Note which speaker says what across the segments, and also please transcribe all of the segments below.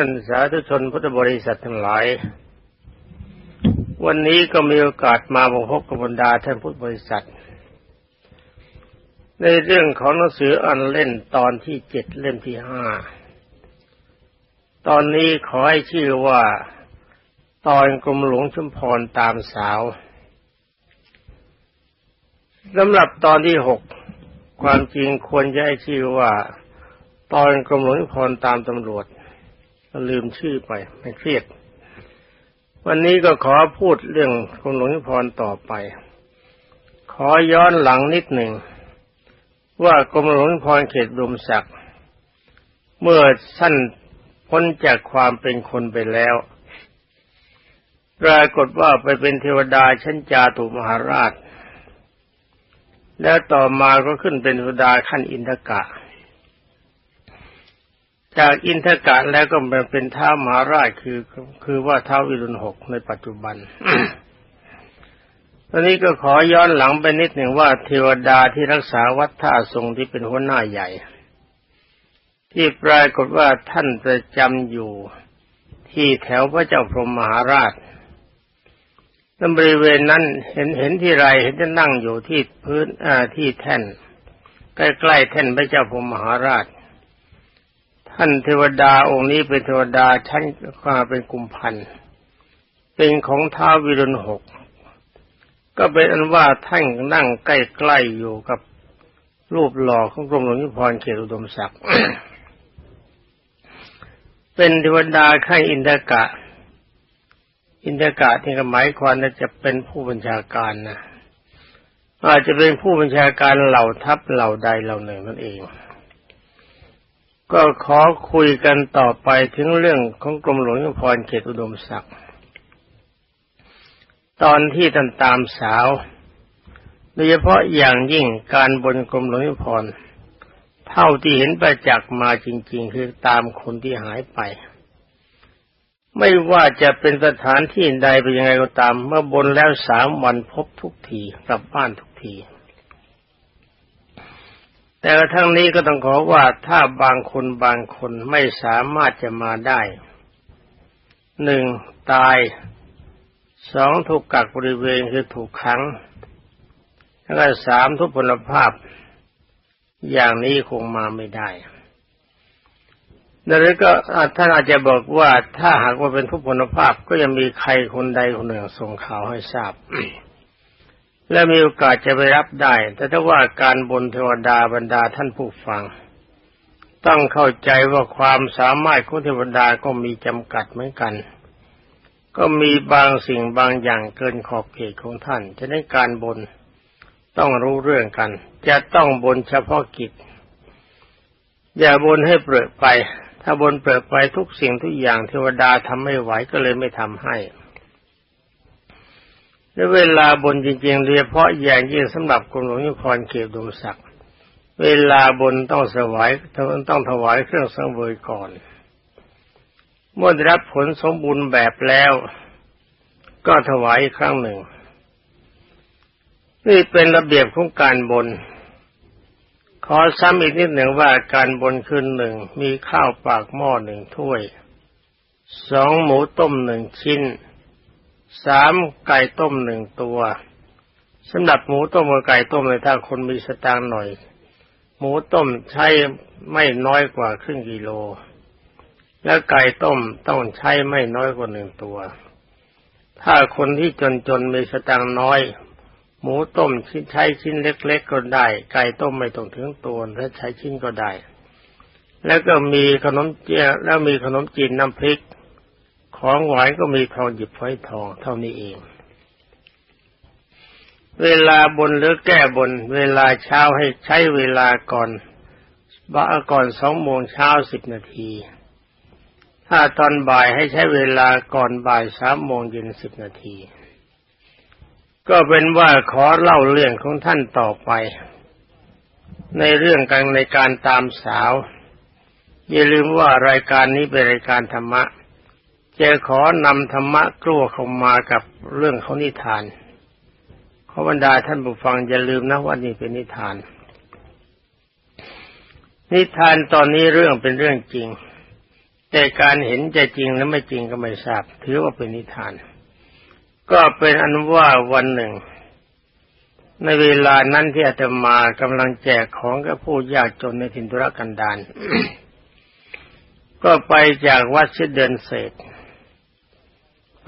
Speaker 1: ท่านสาธุชนพุทธบริษัททั้งหลาย วันนี้ก็มีโอกาสมาพบกับบรรดาท่านพุทธบริษัท ในเรื่องของหนังสืออันเล่นตอนที่เจ็ดเล่มที่ห้า ตอนนี้ขอให้ชื่อว่าตอนกรมหลวงชุมพรตามสาวสำหรับตอนที่หกความจริงควรจะให้ชื่อว่า ตอนกรมหลวงชุมพรตามตำรวจ ลืมชื่อไปไม่เครียด วันนี้ก็ขอพูดเรื่องกรมหลวงพรต่อไป ขอย้อนหลังนิดหนึ่ง ว่ากรมหลวงพรเขตรมศักดิ์เมื่อสั้นพ้นจากความเป็นคนไปแล้วปรากฏว่าไปเป็นเทวดาชั้นจาตุมหาราช แล้วต่อมาก็ขึ้นเป็นเทวดาขั้นอินทกะ จากอินทกะแล้วก็มาเป็นท้ามหาราชคือ คือว่าท้าวิรุณหกในปัจจุบัน ตอนนี้ก็ขอย้อนหลังไปนิดหนึ่งว่าเทวดาที่รักษาวัดท่าทรงที่เป็นหัวหน้าใหญ่ ที่ปรากฏว่าท่านประจำอยู่ที่แถวพระเจ้าพรหมมหาราชในบริเวณนั้นเห็นเห็นที่ไรเห็นจะนั่งอยู่ที่พื้นอ่าที่แท่นใกล้ๆแท่นพระเจ้าพรหมมหาราช ท่านเทวดาองค์นี้เป็นเทวดาชั้นควาเป็นกุมพันเป็นของท้าวิรุณหกก็เป็นอันว่าท่านนั่งใกล้ๆอยู่กับรูปหล่อของกรมหลวงยุพรเขตอุดมศักดิ์เป็นเทวดาข้าอินทกะ อินทกะที่หมายความว่าจะเป็นผู้บัญชาการนะอาจจะเป็นผู้บัญชาการเหล่าทัพเหล่าใดเหล่าหนึ่งนั่นเอง ก็ขอคุยกันต่อไปถึงเรื่องของกรมหลวงยุพรเขตอุดมศักดิ์ตอนที่ท่านตามสาวโดยเฉพาะอย่างยิ่งการบนกรมหลวงยุพรเท่าที่เห็นประจักษ์มาจริง ๆ คือตามคนที่หายไป ไม่ว่าจะเป็นสถานที่ใดเป็นยังไงก็ตาม เมื่อบนแล้วสามวันพบทุกทีกลับบ้านทุกที แต่ทั้งนี้ก็ต้องขอว่าถ้าบางคนบางคนไม่สามารถจะมาได้หนึ่งตายสองถูกกักบริเวณคือถูกขังแล้วก็สามทุพพลภาพ อย่างนี้คงมาไม่ได้แล้วก็ท่านอาจจะบอกว่าถ้าหากว่าเป็นทุพพลภาพก็ยังมีใครคนใดคนหนึ่งส่งข่าวให้ทราบ และมีโอกาสจะไปรับได้ แต่ถ้าว่าการบนเทวดาบรรดาท่านผู้ฟัง ต้องเข้าใจว่าความสามารถของเทวดาก็มีจำกัดเหมือนกัน ก็มีบางสิ่งบางอย่างเกินขอบเขตของท่านจะได้การบนต้องรู้เรื่องกัน จะต้องบนเฉพาะกิจ อย่าบนให้เปรอะไป ถ้าบนเปิดไปทุกสิ่งทุกอย่างเทวดาทำไม่ไหวก็เลยไม่ทำให้ และเวลาบนจริงๆโดยเฉพาะอย่างยิ่งสำหรับกรมหลวงยุพรเขตดมศักดิ์เวลาบนต้องสวายต้องถวายเครื่องสังเวยก่อน เมื่อได้รับผลสมบูรณ์แบบแล้ว ก็ถวายอีกครั้งหนึ่ง นี่เป็นระเบียบของการบน ขอซ้ำอีกนิดหนึ่งว่าการบนคืนหนึ่งมีข้าวปากหม้อหนึ่งถ้วยสองหมูต้มหนึ่งชิ้น สามไก่ต้มหนึ่งตัวสำหรับหมูต้มกับไก่ต้มเลยถ้าคนมีสตางค์หน่อย หมูต้มใช้ไม่น้อยกว่าครึ่งกิโล และไก่ต้มต้องใช้ไม่น้อยกว่าหนึ่งตัว ถ้าคนที่จนๆมีสตางค์น้อย หมูต้มชิ้นใช้ชิ้นเล็ก ๆ ก็ได้ ไก่ต้มไม่ต้องถึงตัวถ้าใช้ชิ้นก็ได้ แล้วก็มีขนมเจียแล้วมีขนมจีนน้ำพริก ของหวานก็มีทองหยิบไว้ทองเท่านี้เอง เวลาบนหรือแก้บน เวลาเช้าให้ใช้เวลาก่อนบ่าก่อนสองโมงเช้าสิบนาที ถ้าตอนบ่ายให้ใช้เวลาก่อนบ่ายสามโมงเย็นสิบนาที ก็เป็นว่าขอเล่าเรื่องของท่านต่อไป ในเรื่องการในการตามสาว อย่าลืมว่ารายการนี้เป็นรายการธรรมะ จะขอนำธรรมะกลัวเข้ามากับเรื่องของนิทานขอบรรดาท่านผู้ฟังอย่าลืมนะว่านี่เป็นนิทาน นิทานตอนนี้เรื่องเป็นเรื่องจริง แต่การเห็นจะจริงและไม่จริงก็ไม่ทราบ ถือว่าเป็นนิทาน ก็เป็นอันว่าวันหนึ่ง ในเวลานั้นที่อาตมากำลังแจกของกับผู้ยากจนในถิ่นธุรกันดารก็ไปจากวัดเสเดินเศษ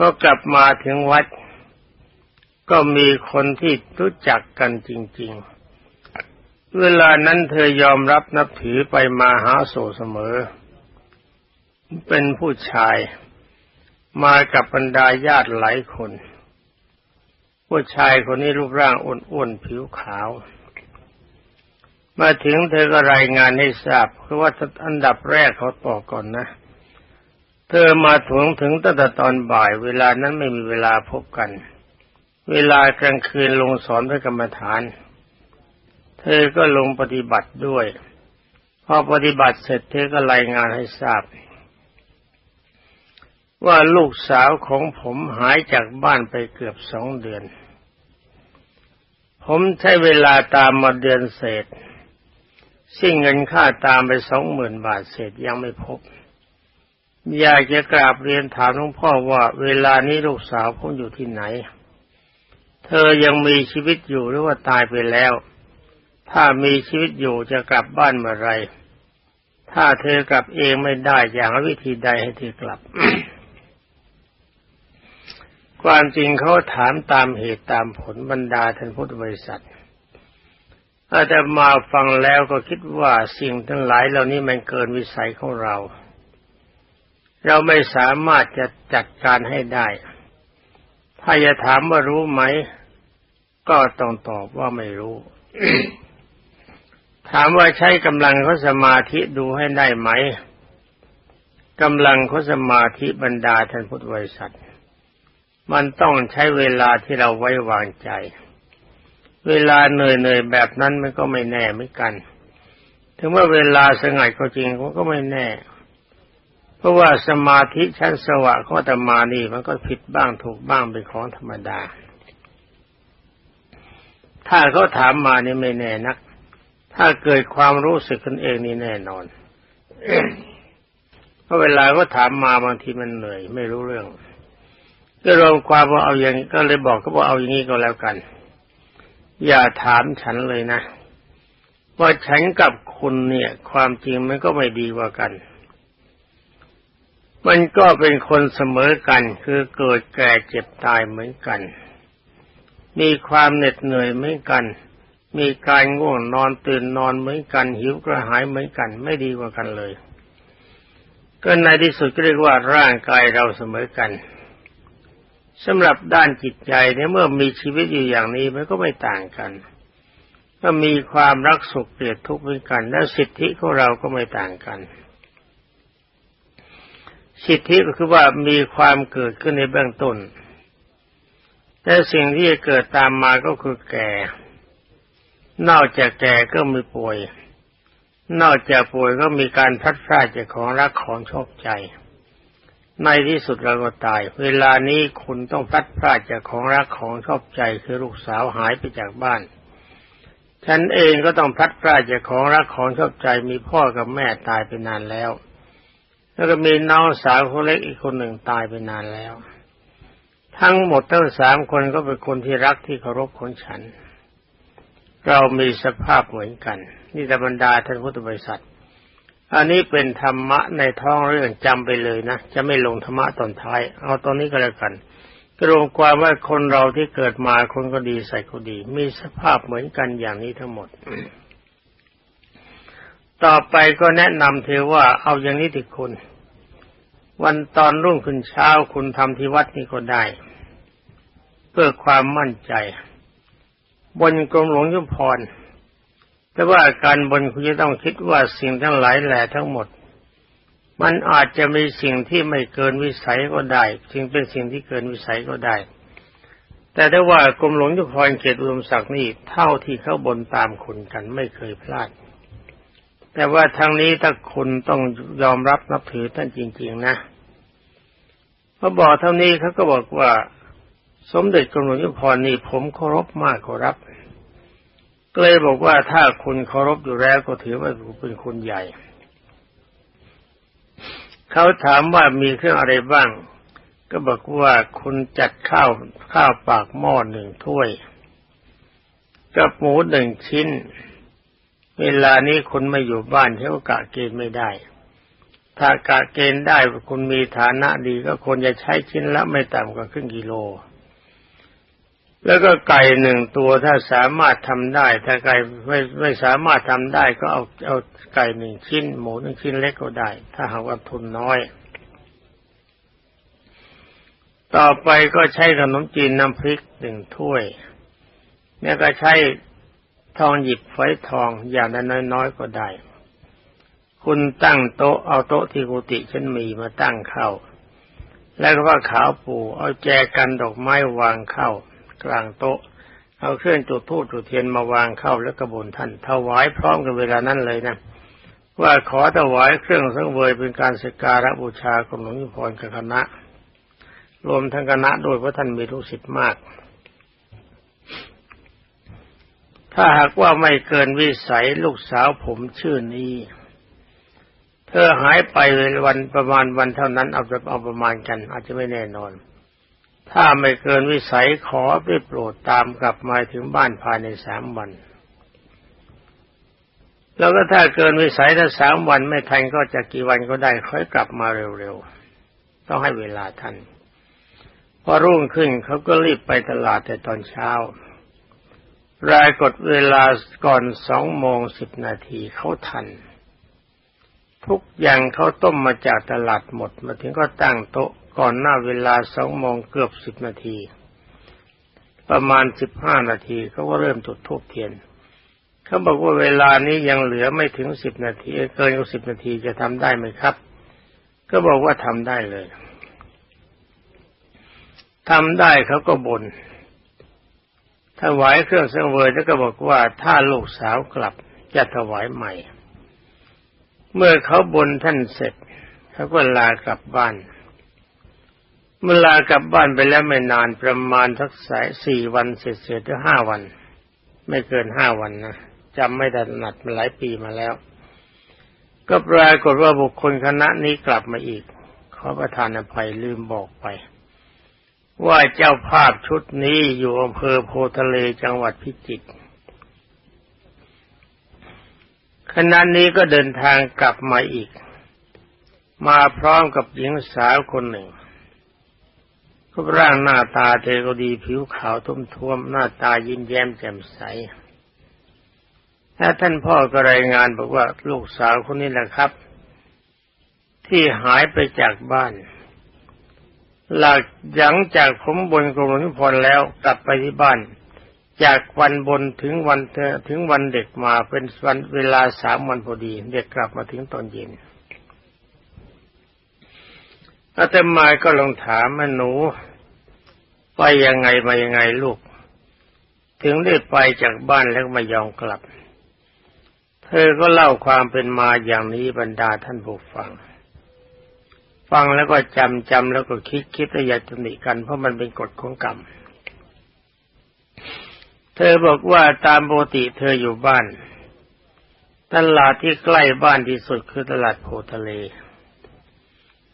Speaker 1: ก็กลับมาถึงวัด ก็มีคนที่รู้จักกันจริง ๆ เวลานั้นเธอยอมรับนับถือไปมาหาโสเสมอ เป็นผู้ชาย มากับบรรดาญาติหลายคน ผู้ชายคนนี้รูปร่างอ้วนๆผิวขาวมาถึงเธอก็รายงานให้ทราบคือว่าอันดับแรกเขาบอกก่อนนะ เธอมาถึงถึงตั้งแต่ตอนบ่ายเวลานั้นไม่มีเวลาพบกัน เวลากลางคืนลงสอนพระกรรมฐาน เธอก็ลงปฏิบัติด้วย พอปฏิบัติเสร็จเธอก็รายงานให้ทราบ ว่าลูกสาวของผมหายจากบ้านไปเกือบสองเดือน ผมใช้เวลาตามมาเดือนเศษสิ่งเงินค่าตามไปสองหมื่นบาทเศษยังไม่พบ อยากจะกราบเรียนถามหลวงพ่อว่า เวลานี้ลูกสาวผมอยู่ที่ไหน เธอยังมีชีวิตอยู่หรือว่าตายไปแล้ว ถ้ามีชีวิตอยู่จะกลับบ้านเมื่อไร ถ้าเธอกลับเองไม่ได้อย่างวิธีใดให้เธอกลับ ความจริงเขาถามตามเหตุตามผลบรรดาท่านพุทธบริษัทอาจมาฟังแล้วก็คิดว่าสิ่งทั้งหลายเหล่านี้มันเกินวิสัยของเรา เราไม่สามารถจะจัดการให้ได้ ถ้าจะถามว่ารู้ไหม ก็ต้องตอบว่าไม่รู้ ถามว่าใช้กำลังเขาสมาธิดูให้ได้ไหมกำลังเขาสมาธิบรรดาท่านพุทธบริษัท มันต้องใช้เวลาที่เราไว้วางใจ เวลาเหนื่อยๆแบบนั้นมันก็ไม่แน่เหมือนกัน ถึงว่าเวลาสงัดก็จริงก็ไม่แน่ เพราะว่าสมาธิชั้นสวะของอตมานี่มันก็ผิดบ้างถูกบ้างเป็นของธรรมดา ถ้าเขาถามมานี่ไม่แน่นัก ถ้าเกิดความรู้สึกกันเองนี่แน่นอนเพราะเวลาเขาถามมาบางทีมันเหนื่อยไม่รู้เรื่อง ก็รวมความว่าเอาอย่างก็เลยบอกเขาบอกเอาอย่างนี้ก็แล้วกัน อย่าถามฉันเลยนะว่าฉันกับคุณเนี่ย ความจริงมันก็ไม่ดีกว่ากัน มันก็เป็นคนเสมอกันคือเกิดแก่เจ็บตายเหมือนกัน มีความเหน็ดเหนื่อยเหมือนกัน มีการง่วงนอนตื่นนอนเหมือนกัน หิวกระหายเหมือนกัน ไม่ดีกว่ากันเลย ก็ในที่สุดก็เรียกว่าร่างกายเราเสมอกันสำหรับด้านจิตใจเนี่ยเมื่อมีชีวิตอยู่อย่างนี้มันก็ไม่ต่างกันก็มีความรักสุขเกลียดทุกข์เหมือนกัน และสิทธิของเราก็ไม่ต่างกัน สิทธิก็คือว่ามีความเกิดขึ้นในเบื้องต้น แต่สิ่งที่จะเกิดตามมาก็คือแก่ นอกจากแก่ก็มีป่วย นอกจากป่วยก็มีการพัดพลาดจากของรักของชอบใจ ในที่สุดเราก็ตาย เวลานี้คุณต้องพัดพลาดจากของรักของชอบใจคือลูกสาวหายไปจากบ้านฉันเองก็ต้องพัดพลาดจากของรักของชอบใจมีพ่อกับแม่ตายไปนานแล้ว แล้วก็มีน้องสาวคนเล็กอีกคนหนึ่งตายไปนานแล้ว ทั้งหมดทั้งสามคนก็เป็นคนที่รักที่เคารพของฉัน เรามีสภาพเหมือนกัน นี่ธรรมดาท่านพุทธบริษัท อันนี้เป็นธรรมะในท้องเรื่องจำไปเลยนะ จะไม่ลงธรรมะตอนท้าย เอาตอนนี้ก็แล้วกันกรวมความว่าคนเราที่เกิดมาคนก็ดีใส่ก็ดี มีสภาพเหมือนกันอย่างนี้ทั้งหมด ต่อไปก็แนะนำเธอว่าเอาอย่างนี้ติคุณ วันตอนรุ่งขึ้นเช้าคุณทำที่วัดนี้ก็ได้ เพื่อความมั่นใจ บนกรมหลวงยุพรแต่ว่าการบนคุณจะต้องคิดว่าสิ่งทั้งหลายแหล่ทั้งหมด มันอาจจะมีสิ่งที่ไม่เกินวิสัยก็ได้จึงเป็นสิ่งที่เกินวิสัยก็ได้ แต่ถ้าว่ากรมหลวงยุพรเขตอุดมศักดิ์นี่เท่าที่เขาบนตามคุณกันไม่เคยพลาด แต่ว่าทางนี้ถ้าคุณต้องยอมรับนับถือท่านจริง ๆ นะพอบอกเท่านี้เขาก็บอกว่า สมเด็จกรมหลวงยุพรนี่ผมเคารพมากเคารพก็เลยบอกว่าถ้าคุณเคารพอยู่แล้วก็ถือว่าเป็นคนใหญ่ เขาถามว่ามีเครื่องอะไรบ้าง ก็บอกว่าคุณจัดข้าวข้าวปากหม้อหนึ่งถ้วย กับหมูหนึ่งชิ้น เวลานี้คุณไม่อยู่บ้านเขากะเกณฑ์ไม่ได้ ถ้ากะเกณฑ์ได้คุณมีฐานะดีก็ควรจะใช้ชิ้นละไม่ต่ำกว่าครึ่งกิโล แล้วก็ไก่หนึ่งตัวถ้าสามารถทำได้ ถ้าไก่ไม่ไม่สามารถทำได้ก็เอาเอาไก่หนึ่งชิ้น หมูหนึ่งชิ้นเล็กก็ได้ ถ้าหากว่าทุนน้อยต่อไปก็ใช้ขนมจีนน้ำพริกหนึ่งถ้วย เนี่ยก็ใช้ ทองหยิบฝอยทองอย่างน้อยๆก็ได้ คุณตั้งโต๊ะเอาโต๊ะที่กุฏิฉันมีมาตั้งเข้า แล้วก็ว่าขาวปูเอาแจกันดอกไม้วางเข้า กลางโต๊ะ เอาเครื่องจุดธูปจุดเทียนมาวางเข้าแล้วกระบนท่านถวายพร้อมกันเวลานั้นเลยนะว่าขอถวายเครื่องสังเวยเป็นการสกการะบูชาของหลวงพ่อพรกับคณะ รวมทั้งคณะโดยเพราะท่านมีทุกสิทธิ์มาก ถ้าหากว่าไม่เกินวิสัยลูกสาวผมชื่อนี้ เธอหายไปวันประมาณวันเท่านั้นเอาเอาประมาณกัน อาจจะไม่แน่นอน ถ้าไม่เกินวิสัยขอได้โปรดตามกลับมาถึงบ้านภายในสามวัน แล้วก็ถ้าเกินวิสัยถ้าสามวันไม่ทันก็จะกี่วันก็ได้ค่อยกลับมาเร็วๆต้องให้เวลาท่านพอรุ่งขึ้นเขาก็รีบไปตลาดแต่ตอนเช้า รายกดเวลาก่อนสองโมงสิบนาทีเขาทัน ทุกอย่างเขาต้มมาจากตลาดหมด มาถึงก็ตั้งโต๊ะก่อนหน้าเวลาสองโมงเกือบสิบนาที ประมาณสิบห้านาทีเขาก็เริ่มจุดธูปเทียน เขาบอกว่าเวลานี้ยังเหลือไม่ถึงสิบนาที เกินกว่าสิบนาทีจะทำได้ไหมครับ ก็บอกว่าทำได้เลยทำได้เขาก็บน่น ถวายเครื่องสังเวยแล้วก็บอกว่าถ้าลูกสาวกลับจะถวายใหม่ เมื่อเขาบนท่านเสร็จเขาก็ลากลับบ้านเมื่อลากลับบ้านไปแล้วไม่นานประมาณสักสายสี่วันเสร็จเสร็จหรือห้าวัน ไม่เกินห้าวันนะจำไม่ได้หนัดมาหลายปีมาแล้ว ก็ปรากฏว่าบุคคลคณะนี้กลับมาอีกขอประทานอภัยลืมบอกไป ว่าเจ้าภาพชุดนี้อยู่อำเภอโพทะเลจังหวัดพิจิตรคณะนี้ก็เดินทางกลับมาอีก มาพร้อมกับหญิงสาวคนหนึ่งรูปร่างหน้าตาเธอก็ดีผิวขาวทุ่มท่วมหน้าตายิ้มแย้มแจ่มใสถ้าท่านพ่อก็รายงานบอกว่าลูกสาวคนนี้แหละครับ ที่หายไปจากบ้าน หลังหลังจากผมบนกรมนิพนธ์แล้วกลับไปที่บ้าน จากวันบนถึงวันถึงวันเด็กมาเป็นวันเวลาสามวันพอดี เด็กกลับมาถึงตอนเย็นอาตมาก็ลองถามมันหนู ไปยังไงมายังไงลูก ถึงได้ไปจากบ้านแล้วไม่ยอมกลับ เธอก็เล่าความเป็นมาอย่างนี้บรรดาท่านผู้ฟัง ฟังแล้วก็จำจำแล้วก็คิดคิดและอยากจะหนีกัน เพราะมันเป็นกฎของกรรม เธอบอกว่าตามปกติเธออยู่บ้าน ตลาดที่ใกล้บ้านที่สุดคือตลาดโพทะเล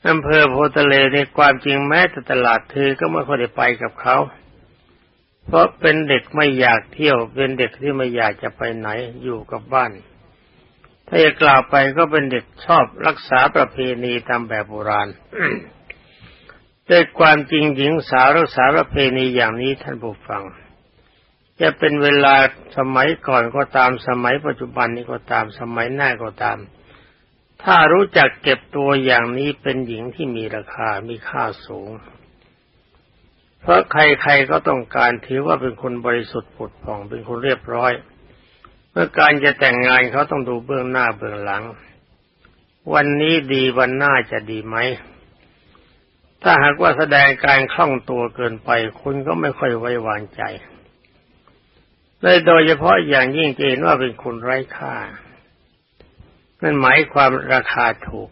Speaker 1: อำเภอโพทะเลในความจริงแม้แต่ตลาดเธอก็ไม่ค่อยได้ไปกับเขา เพราะเป็นเด็กไม่อยากเที่ยวเป็นเด็กที่ไม่อยากจะไปไหนอยู่กับบ้าน ถ้าจะกล่าวไปก็เป็นเด็กชอบรักษาประเพณีตามแบบโบราณด้วยความจริงหญิงสาวรักษาประเพณีอย่างนี้ท่านผู้ฟัง จะเป็นเวลาสมัยก่อนก็ตามสมัยปัจจุบันนี้ก็ตามสมัยหน้าก็ตาม ถ้ารู้จักเก็บตัวอย่างนี้เป็นหญิงที่มีราคามีค่าสูง เพราะใครๆก็ต้องการถือว่าเป็นคนบริสุทธิ์ผุดผ่องเป็นคนเรียบร้อย เมื่อการจะแต่งงานเขาต้องดูเบื้องหน้าเบื้องหลัง วันนี้ดีวันหน้าจะดีไหม ถ้าหากว่าแสดงการคล่องตัวเกินไป คุณก็ไม่ค่อยไว้วางใจเลยโดยเฉพาะอย่างยิ่งเจนว่าเป็นคนไร้ค่า นั่นหมายความราคาถูก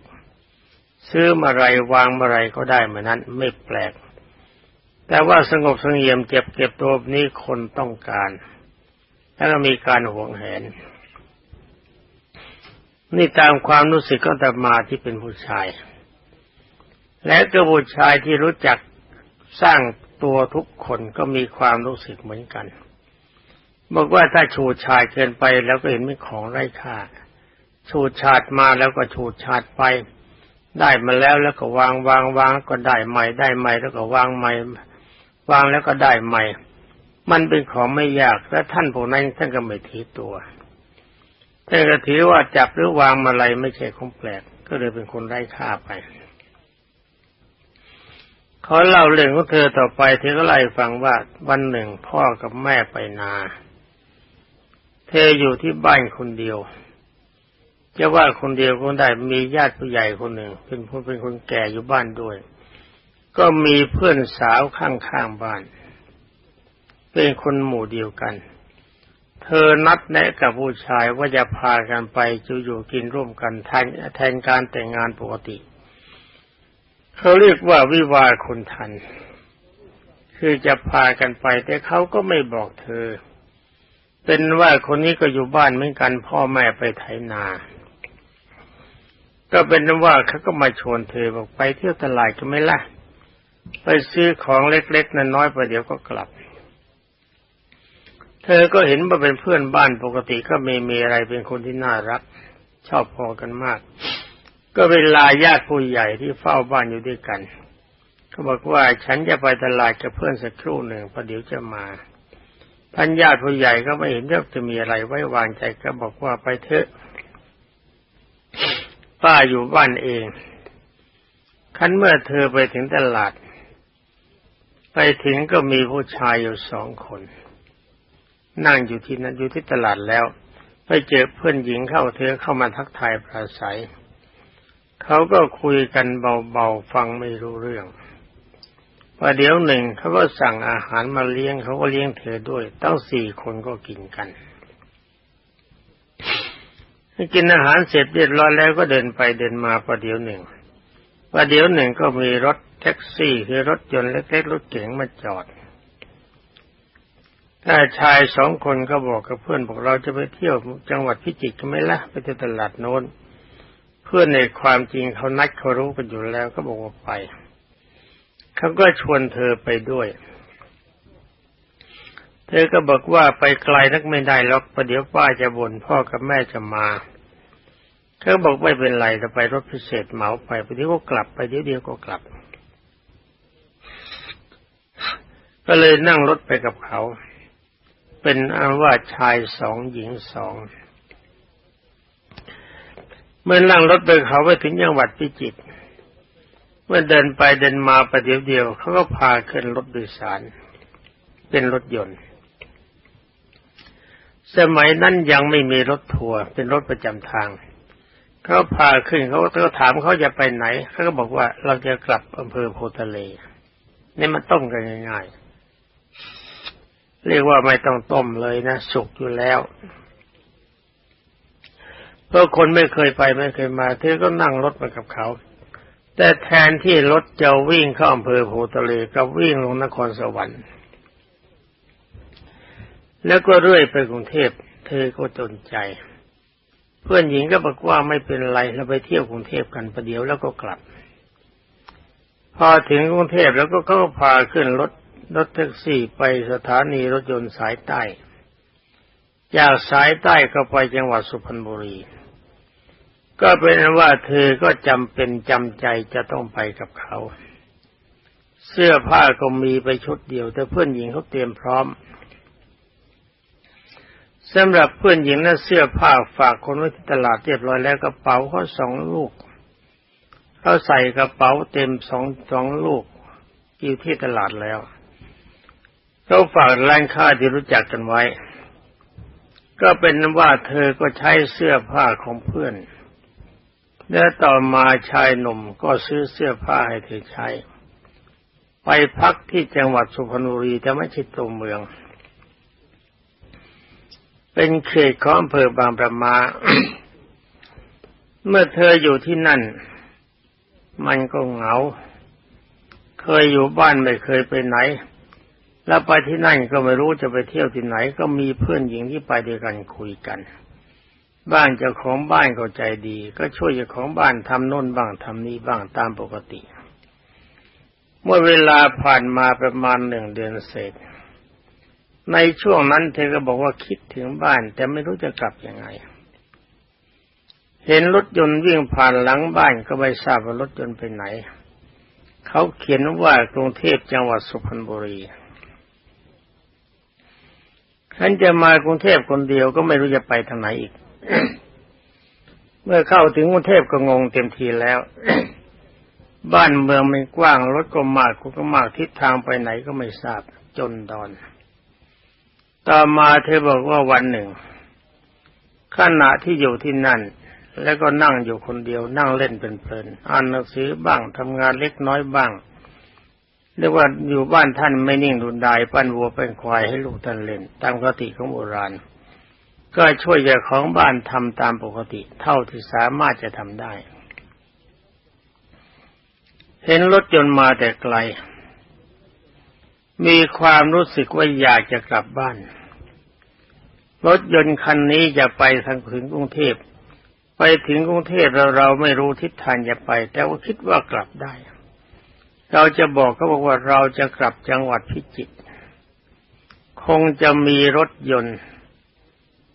Speaker 1: ซื้อมาไรวางมาไรก็ได้เหมือนนั้นไม่แปลก แต่ว่าสงบสงเงียมเจ็บเก็บตัวนี้คนต้องการ แล้วก็มีการหวงแหน นี่ตามความรู้สึกก็ตมาที่เป็นผู้ชาย และก็ผู้ชายที่รู้จักสร้างตัวทุกคนก็มีความรู้สึกเหมือนกันบอกว่าถ้าชูชาดเกินไปแล้วก็เห็นเป็นของไร้ค่า ชูชาดมาแล้วก็ชูชาดไป ได้มาแล้วแล้วก็วางวางวางก็ได้ใหม่ได้ใหม่แล้วก็วางใหม่ วางแล้วก็ได้ใหม่ มันเป็นของไม่ยากและท่านพวกนั้นท่านก็ไม่ถือตัวท่านก็ถือว่าจับหรือวางมาอะไรไม่ใช่ของแปลก ก็เลยเป็นคนไร้ค่าไปเขาเล่าเรื่องของเธอต่อไปเธอก็ไล่ฟังว่าวันหนึ่งพ่อกับแม่ไปนา เธออยู่ที่บ้านคนเดียวจะว่าคนเดียวก็ได้มีญาติผู้ใหญ่คนหนึ่ง เป็นผู้เป็นคนแก่อยู่บ้านด้วย ก็มีเพื่อนสาวข้างๆบ้าน เป็นคนหมู่เดียวกัน เธอนัดแนะกับผู้ชายว่าจะพากันไปจะอยู่กินร่วมกันแทนแทนการแต่งงานปกติ เขาเรียกว่าวิวาคนทัน คือจะพากันไป แต่เขาก็ไม่บอกเธอ เป็นว่าคนนี้ก็อยู่บ้านเหมือนกัน พ่อแม่ไปไถนา ก็เป็นว่าเขาก็มาชวนเธอบอกไปเที่ยวตลาดก็ไม่ละไปซื้อของเล็กๆน้อยๆไปเดี๋ยวก็กลับ เธอก็เห็นว่าเป็นเพื่อนบ้านปกติก็ไม่มีอะไรเป็นคนที่น่ารัก ชอบพอกันมาก ก็เวลาญาติผู้ใหญ่ที่เฝ้าบ้านอยู่ด้วยกันก็บอกว่าฉันจะไปตลาดกับเพื่อนสักครู่หนึ่งพอเดี๋ยวจะมาท่านญาติผู้ใหญ่ก็ไม่เห็นว่าจะมีอะไรไว้วางใจก็บอกว่าไปเถอะป้าอยู่บ้านเองคันเมื่อเธอไปถึงตลาด ไปถึงก็มีผู้ชายอยู่สองคน นั่งอยู่ที่นั้นอยู่ที่ตลาดแล้ว ไปเจอเพื่อนหญิงเข้าเธอเข้ามาทักทายปราศัยเขาก็คุยกันเบาๆฟังไม่รู้เรื่องว่าเดี๋ยวหนึ่งเขาก็สั่งอาหารมาเลี้ยงเขาก็เลี้ยงเธอด้วยตั้งสี่คนก็กินกันกินอาหารเสร็จเรียบร้อยแล้วก็เดินไปเดินมาประเดี๋ยวหนึ่งประเดี๋ยวหนึ่งก็มีรถแท็กซี่คือรถยนต์เล็กๆรถเก๋งมาจอด ถ้าชายสองคนก็บอกกับเพื่อนบอกเราจะไปเที่ยวจังหวัดพิจิตรกันไหมละ่ะไปที่ตลาดโน้น เพื่อนในความจริงเขานัดเขารู้กันอยู่แล้วก็บอกว่าไปเขาก็ชวนเธอไปด้วย เธอก็บอกว่าไปไกลนักไม่ได้หรอกประเดี๋ยวป้าจะบ่นพ่อกับแม่จะมาเขาบอกไม่เป็นไรจะไปรถพิเศษเหมาไปประเดี๋ยวก็กลับไปเดี๋ยวเดียวก็กลับ ก็เลยนั่งรถไปกับเขา เป็นอาว่าชายสองหญิงสอง เมื่อนั่งรถไปเขาไปถึงจังหวัดพิจิตรเมื่อเดินไปเดินมาประเดี๋ยวเดียวเขาก็พาขึ้นรถโดยสาร เป็นรถยนต์ สมัยนั้นยังไม่มีรถทัวร์เป็นรถประจำทาง เขาพาขึ้นเขาก็ถามเขาจะไปไหนเขาก็บอกว่าเราจะกลับอำเภอโพทะเลนี่มันต้มกันง่ายๆ เรียกว่าไม่ต้องต้มเลยนะ สุกอยู่แล้วพราะคนไม่เคยไปไม่เคยมา เธอก็นั่งรถไปกับเขา แต่แทนที่รถจะวิ่งเข้าอำเภอโพทะเลกับวิ่งลงนครสวรรค์ แล้วก็เรื่อยไปกรุงเทพเธอก็จนใจ เพื่อนหญิงก็บอกว่าไม่เป็นไรเราไปเที่ยวกรุงเทพกันประเดี๋ยวแล้วก็กลับ พอถึงกรุงเทพแล้วก็เขาพาขึ้นรถ รถแท็กซี่ไปสถานีรถยนต์สายใต้ จากสายใต้ก็ไปจังหวัดสุพรรณบุรี ก็เป็นว่าเธอก็จำเป็นจำใจจะต้องไปกับเขา เสื้อผ้าก็มีไปชุดเดียว แต่เพื่อนหญิงเขาเตรียมพร้อมสำหรับเพื่อนหญิงนั้นเสื้อผ้าฝากคนไว้ที่ตลาดเรียบร้อยแล้วกระเป๋าเขาสองลูกเขาใส่กระเป๋าเต็มสองสองลูกอยู่ที่ตลาดแล้ว เขาฝากร้านค้าที่รู้จักกันไว้ ก็เป็นว่าเธอก็ใช้เสื้อผ้าของเพื่อน และต่อมาชายหนุ่มก็ซื้อเสื้อผ้าให้เธอใช้ ไปพักที่จังหวัดสุพรรณบุรีแต่ไม่ใช่ตัวเมือง เป็นเขตของอำเภอบางประมา เมื่อเธออยู่ที่นั่น มันก็เหงา เคยอยู่บ้านไม่เคยไปไหน แล้วไปที่นั่นก็ไม่รู้จะไปเที่ยวที่ไหน ก็มีเพื่อนหญิงที่ไปด้วยกันคุยกัน บ้านเจ้าของบ้านเข้าใจดี ก็ช่วยเจ้าของบ้านทำโน่นบ้างทำนี้บ้างตามปกติ เมื่อเวลาผ่านมาประมาณหนึ่งเดือนเศษ ในช่วงนั้นเธอก็บอกว่าคิดถึงบ้าน แต่ไม่รู้จะกลับยังไง เห็นรถยนต์วิ่งผ่านหลังบ้านก็ไม่ทราบว่ารถยนต์ไปไหน เขาเขียนว่ากรุงเทพจังหวัดสุพรรณบุรี ฉันจะมากรุงเทพคนเดียวก็ไม่รู้จะไปทางไหนอีก เมื่อเข้าถึงกรุงเทพก็งงเต็มทีแล้ว บ้านเมืองมันกว้างรถก็มากคนก็มากทิศทางไปไหนก็ไม่ทราบจนดอน ต่อมาเธอบอกว่าวันหนึ่งขณะที่อยู่ที่นั่น แล้วก็นั่งอยู่คนเดียวนั่งเล่นเป็นเพลินอ่านหนังสือบ้างทำงานเล็กน้อยบ้าง เรียกว่าอยู่บ้านท่านไม่นิ่งดูดายปั้นวัวเป็นควายให้ลูกท่านเล่น ตามปกติของโบราณ ก็ช่วยเจ้าของบ้านทำตามปกติ เท่าที่สามารถจะทำได้ เห็นรถยนต์มาแต่ไกล มีความรู้สึกว่าอยากจะกลับบ้าน รถยนต์คันนี้จะไปทางถึงกรุงเทพไปถึงกรุงเทพเราเราไม่รู้ทิศทางจะไป แต่ว่าคิดว่ากลับได้ เราจะบอกเขาบอกว่าเราจะกลับจังหวัดพิจิตรคงจะมีรถยนต์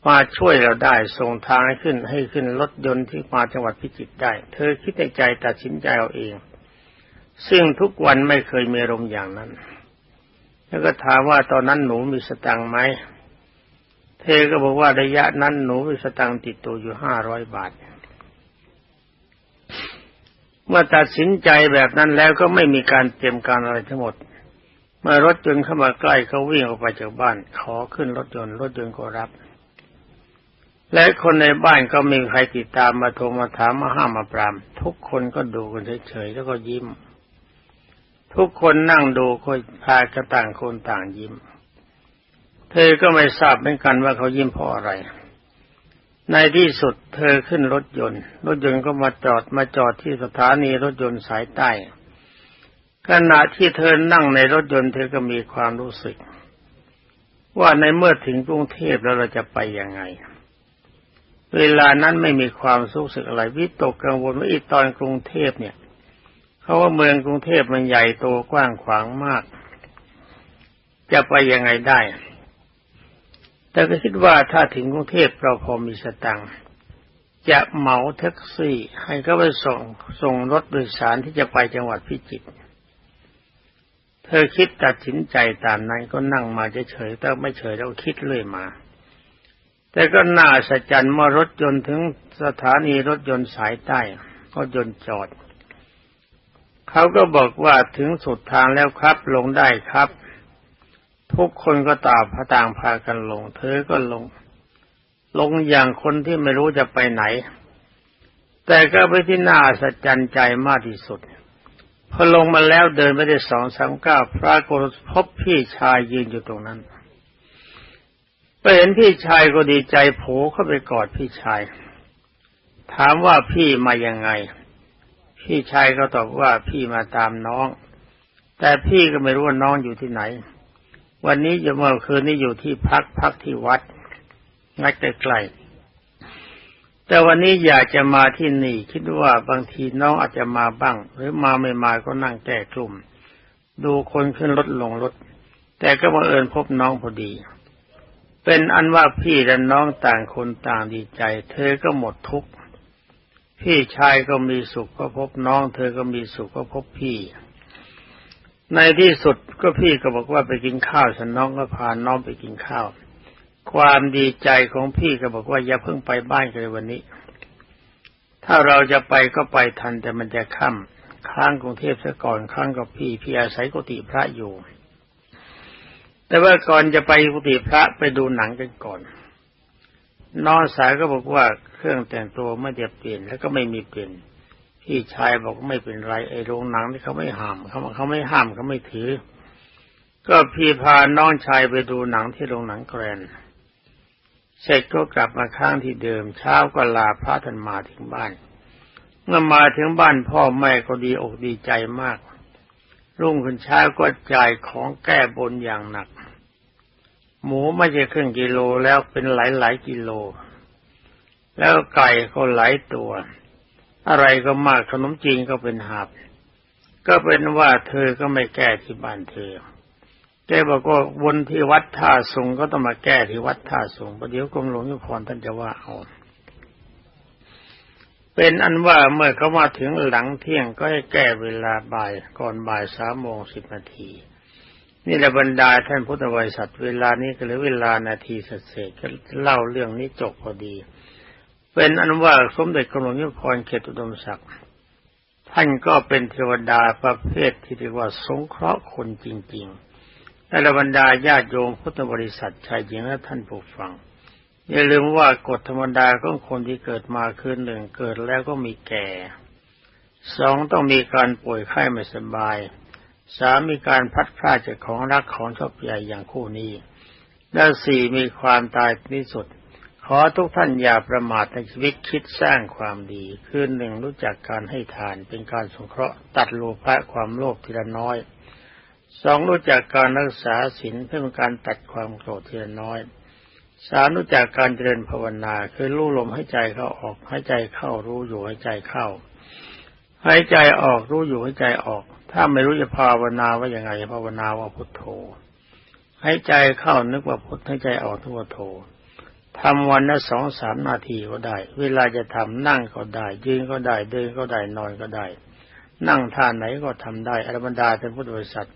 Speaker 1: มาช่วยเราได้ส่งทางให้ขึ้นให้ขึ้นรถยนต์ที่มาจังหวัดพิจิตรได้ เธอคิดในใจตัดสินใจเอาเอง ซึ่งทุกวันไม่เคยมีอารมอย่างนั้น แล้วก็ถามว่าตอนนั้นหนูมีสตังค์ไหมเธอก็บอกว่าระยะนั้นหนูมีสตังค์ติดตัวอยู่ห้าร้อยบาท เมื่อตัดสินใจแบบนั้นแล้วก็ไม่มีการเตรียมการอะไรทั้งหมด เมื่อรถยนต์เข้ามาใกล้เขาวิ่งออกไปจากบ้าน ขอขึ้นรถยนต์รถยนต์ก็รับ และคนในบ้านก็ไมมีใครติดตามมาโทรมาถามมาห้ามมาปราม ทุกคนก็ดูกันเฉยๆแล้วก็ยิ้ม ทุกคนนั่งดูก็พากระต่างคนต่างยิ้ม เธอก็ไม่ทราบเหมือนกันว่าเขายิ้มเพราะอะไร ในที่สุดเธอขึ้นรถยนต์ รถยนต์ก็มาจอดมาจอดที่สถานีรถยนต์สายใต้ ขณะที่เธอนั่งในรถยนต์เธอก็มีความรู้สึก ว่าในเมื่อถึงกรุงเทพแล้วเราจะไปยังไง เวลานั้นไม่มีความสุขสึกอะไรวิตกกังวลว่าอีตอนกรุงเทพเนี่ยเขาว่าเมืองกรุงเทพมันใหญ่โตกว้างขวางมาก จะไปยังไงได้ แต่ก็คิดว่าถ้าถึงกรุงเทพเราพอมีสตังค์จะเหมาแท็กซี่ ให้เขาไปส่งส่งรถโดยสารที่จะไปจังหวัดพิจิตรเธอคิดตัดสินใจตามนั้นก็นั่งมาเฉยๆแต่ไม่เฉยแล้วคิดเรื่อยมา แต่ก็น่าสัจจันเมื่อรถยนต์ถึงสถานีรถยนต์สายใต้รถยนต์จอด เขาก็บอกว่าถึงสุดทางแล้วครับลงได้ครับ ทุกคนก็ตาพต่างพากันลง เธอก็ลง ลงอย่างคนที่ไม่รู้จะไปไหน แต่ก็ไปที่น่าสัจจันใจมากที่สุด พอลงมาแล้วเดินไปได้สองสามก้าวปรากฏพบพี่ชายยืนอยู่ตรงนั้นไปเห็นพี่ชายก็ดีใจโผล่เข้าไปกอดพี่ชาย ถามว่าพี่มายังไง พี่ชายก็ตอบว่าพี่มาตามน้อง แต่พี่ก็ไม่รู้ว่าน้องอยู่ที่ไหน วันนี้จะเมื่อคืนนี้อยู่ที่พักพักที่วัดนักใกล้ๆแต่วันนี้อยากจะมาที่นี่ คิดว่าบางทีน้องอาจจะมาบ้าง หรือมาไม่มาก็นั่งแก้กลุ่ม ดูคนขึ้นรถลงรถ แต่ก็บังเอิญพบน้องพอดี เป็นอันว่าพี่และน้องต่างคนต่างดีใจ เธอก็หมดทุกข์พี่ชายก็มีสุขก็พบน้อง เธอก็มีสุขก็พบพี่ ในที่สุดก็พี่ก็บอกว่าไปกินข้าวฉันน้องก็พาน้องไปกินข้าว ความดีใจของพี่ก็บอกว่าอย่าเพิ่งไปบ้านเลยวันนี้ ถ้าเราจะไปก็ไปทันแต่มันจะค่ำค้างกรุงเทพซะก่อนค้างกับพี่พี่อาศัยกุฏิพระอยู่ แต่ว่าก่อนจะไปกุฏิพระไปดูหนังกันก่อนน้องสายก็บอกว่าเครื่องแต่งตัวไม่ได้เปลี่ยนแล้วก็ไม่มีเปลี่ยน พี่ชายบอกไม่เป็นไรไอ้โรงหนังที่เขาไม่ห้ามเขาเขาไม่ห้ามเขาไม่ถือ ก็พี่พาน้องชายไปดูหนังที่โรงหนังแกรนเสร็จก็กลับมาค้างที่เดิม เช้าก็ลาพระท่านมาถึงบ้าน เมื่อมาถึงบ้านพ่อแม่ก็ดีอกดีใจมาก รุ่งขึ้นเช้าก็จ่ายของแก้บนอย่างหนัก หมูไม่ใช่ครึ่งกิโลแล้วเป็นหลายหลายกิโล แล้วไก่ก็หลายตัว อะไรก็มากขนมจีนก็เป็นหาบ ก็เป็นว่าเธอก็ไม่แก้ที่บ้านเธอ แกบอกว่าวนที่วัดท่าสงก็ต้องมาแก้ที่วัดท่าสงประเดี๋ยวกรมหลวงยุพรท่านจะว่าเอาเป็นอันว่าเมื่อเขามาถึงหลังเที่ยงก็ให้แก้เวลาบ่ายก่อนบ่ายสามโมงสิบนาทีนี่แหละบรรดาท่านพุทธบริษัทเวลานี้ก็เหลือเวลานาทีเศษก็เล่าเรื่องนี้จบพอดี เป็นอันว่าสมเด็จกรมหลวงยุพรเขตอุดมศักดิ์ท่านก็เป็นเทวดาประเภทที่เรียกว่าสงเคราะห์คนจริงๆและบรรดาญาติโยมพุทธบริษัทชายหญิงและท่านผู้ฟัง อย่าลืมว่ากฎธรรมดาของคนที่เกิดมาคือหนึ่งเกิดแล้วก็มีแก่สองต้องมีการป่วยไข้ไม่สบายสามมีการพัดพลาดจากของรักของชอบใหญ่อย่างคู่นี้และสี่มีความตายที่สุด ขอทุกท่านอย่าประมาทในชีวิตคิดสร้างความดี คือหนึ่งรู้จักการให้ทานเป็นการสงเคราะห์ตัดโลภะความโลภทีละน้อยสองรู้จักการรักษาศีลเพื่อเป็นการตัดความโกรธทีละน้อยสามรู้จักการเจริญภาวนาคือรู้ลมให้ใจเข้าออกให้ใจเข้ารู้อยู่ให้ใจเข้าให้ใจออกรู้อยู่ให้ใจออก ถ้าไม่รู้จะภาวนาว่าอย่างไงภาวนาว่าพุทโธให้ใจเข้านึกว่าพุทให้ใจออกนึกว่าโธ ทำวันละสองสามนาทีก็ได้ เวลาจะทำนั่งก็ได้ ยืนก็ได้ เดินก็ได้นอนก็ได้ นั่งท่าไหนก็ทำได้อรบรรดาเป็นพุทธบริษัท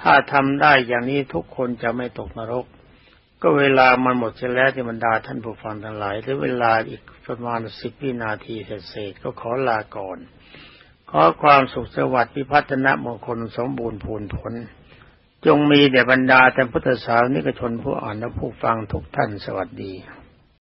Speaker 1: ถ้าทำได้อย่างนี้ทุกคนจะไม่ตกนรก ก็เวลามันหมดเสียแล้วที่บรรดาท่านผู้ฟังทั้งหลายหรือเวลาอีกประมาณสิบวินาทีเศษก็ขอลาก่อน ขอความสุขสวัสดิ์พิพัฒนมงคลสมบูรณ์พูนผล จงมีแด่บรรดาแต่พุทธศาสนิกชนผู้อ่านและผู้ฟังทุกท่านสวัสดี